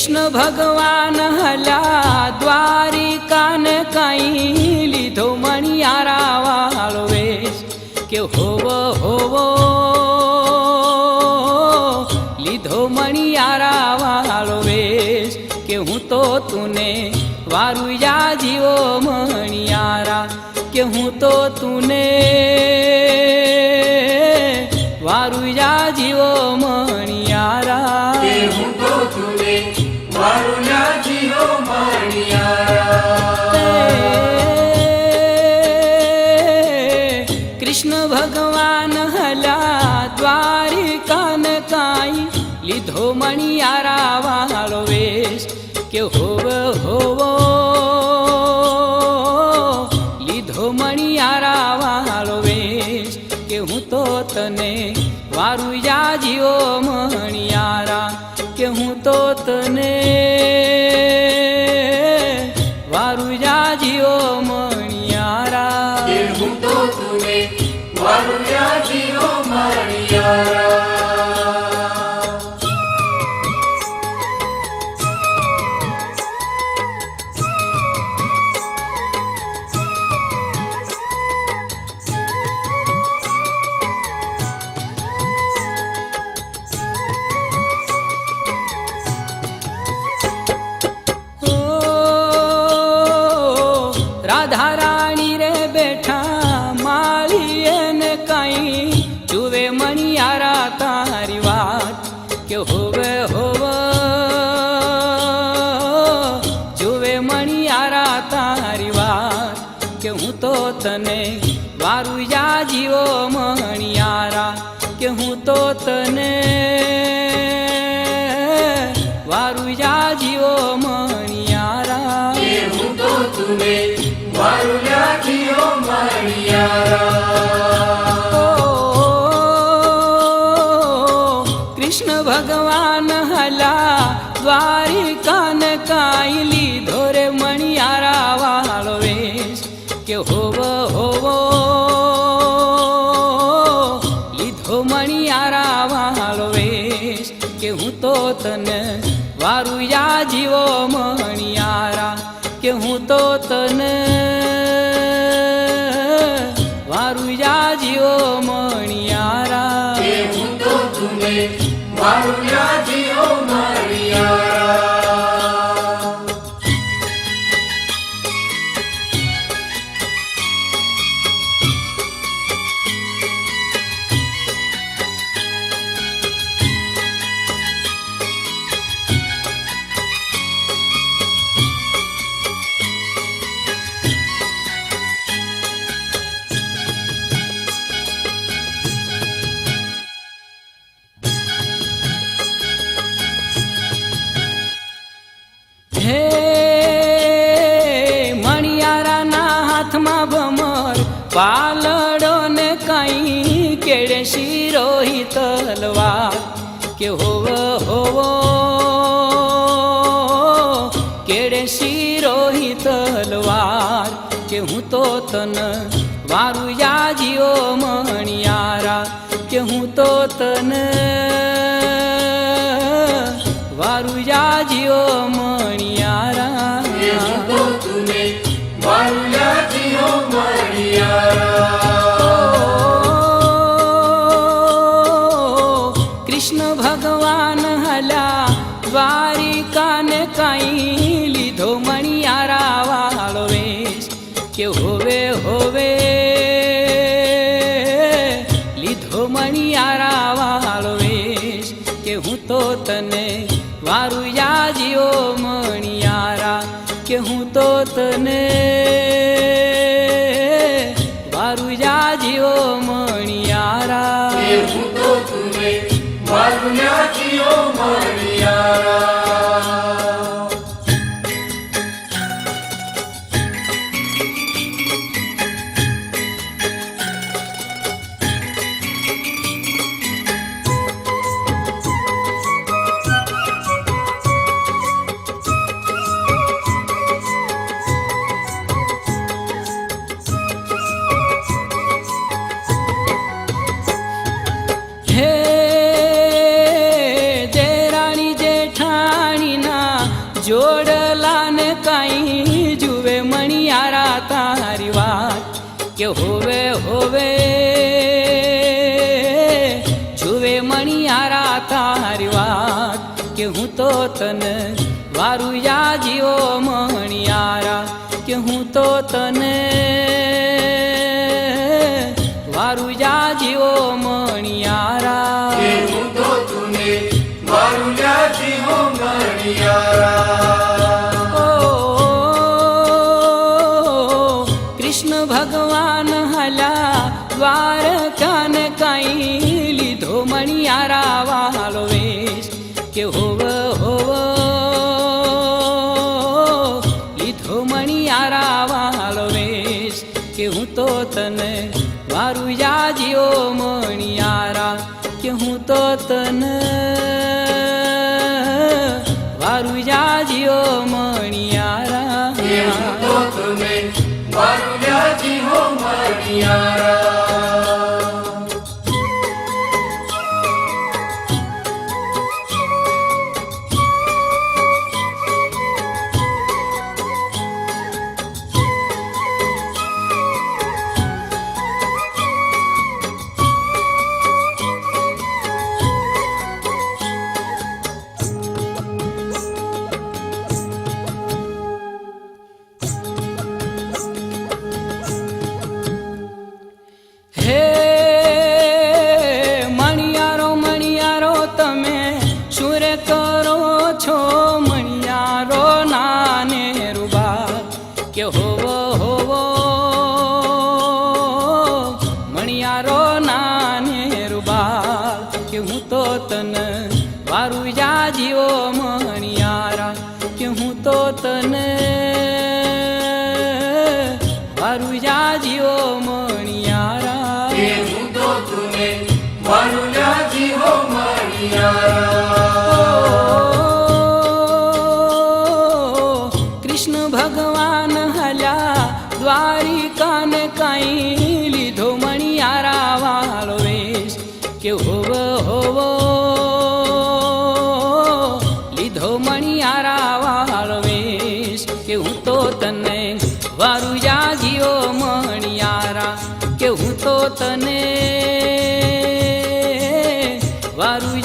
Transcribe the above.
કૃષ્ણ ભગવાન હલા દ્વારિકાને કઈ લીધો મણિયારા વાળો વેશ કે હોવો હોવો, લીધો મણિયારા વાળો વેશ કે હું તો તુને વારું યા જીવો મણિયારા, કે હું તો તુને લીધો મણિયારા વાળો વેશ કે હોવ, હોવો. લીધો મણિયારા વાળો વેશ કે હું તો તને વારું યાજીઓ મણિયારા, કે હું તો તને રાધા રાણી રે બેઠા માળી ને કઈ. જુએ મણિયારા તારી વાત કે હોવે હોવ. જુએ મણિયારા તારી વાત કે હું તો તને વારું યા જીવો, મણિયારા, કે હું તો તને તો તુને મારું ના જીવો માણિયારા કૃષ્ણ ભગવાન હલા, દ્વારિકાન કાઈ લીધો રે મણિયારા વાળો વેશ કે હોવ, હોવો. લીધો મણિયારા વાળો વેશ કે હું તો તને વારું યા જીવો મણિયારા કે હું તો તને વારું યાજીઓ મણિયારા. હું તો તુને મારું ના ભમર પાલડો ને કઈ કેડે શિરોહી તલવા કે હોવ, હોવો. કેડે શિરોહી તલવાર કે હું તો તન મારું યાજીઓ મણિયારા કે હું તો તન વારું યાજીઓ મણિયારા. તને તારી વાત કે હું તો તને વારું યાજીઓ મણિયારા કે હું તો તને વારું યાજીઓ મણિયારા કે હું તો તને વારું જીવો મણિયારા કે હોવ હોવ. લીધો મણિયારા વાલો વેશ કે હું તો તને મારું યાજીઓ મણિયારા કે હું તો તને મારું યાજીઓ મણિયારા. કે તો તુને વારુયા જીવો મણિયારા. કૃષ્ણ ભગવાન હલ્યા દ્વારિકા ને કઈ લીધો મણિયારા વાળો વેશ. કે વારું